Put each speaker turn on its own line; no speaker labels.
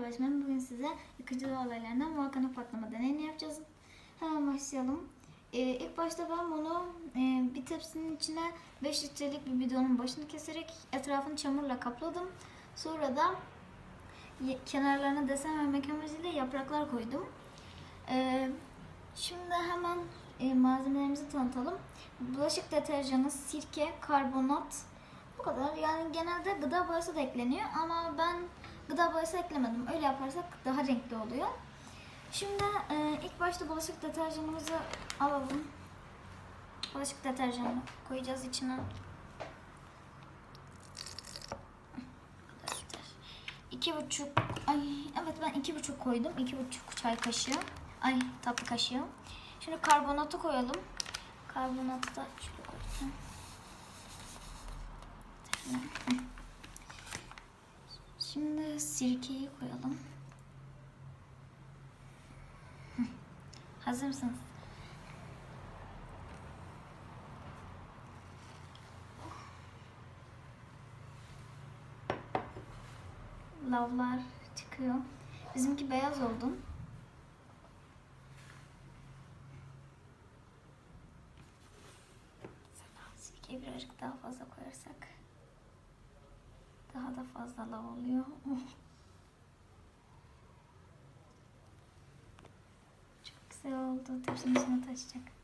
Merhaba. Bugün size yıkıcı olaylarından volkanik patlama deneyini yapacağız. Hemen başlayalım. Ee, ilk başta ben bunu e, bir tepsinin içine 5 litrelik bir bidonun başını keserek etrafını çamurla kapladım. Sonra da kenarlarına desen vermek amacıyla yapraklar koydum. Ee, şimdi hemen e, malzemelerimizi tanıtalım. Bulaşık deterjanı, sirke, karbonat, bu kadar. Yani genelde gıda boyası da ekleniyor ama ben gıda boyası eklemedim. Öyle yaparsak daha renkli oluyor. Şimdi e, ilk başta bulaşık deterjanımızı alalım. Bulaşık deterjanı koyacağız içine. İki buçuk, ay evet ben iki buçuk koydum. İki buçuk çay kaşığı. Ay tatlı kaşığı. Şimdi karbonatı koyalım. Karbonatı da şöyle koyacağım. Şimdi sirkeyi koyalım. Hazır mısınız? Lavlar çıkıyor. Bizimki beyaz oldu. Sirkeyi birazcık daha fazla koyarsak da fazla oluyor. Çok güzel oldu. Tepsinin içine taşacak.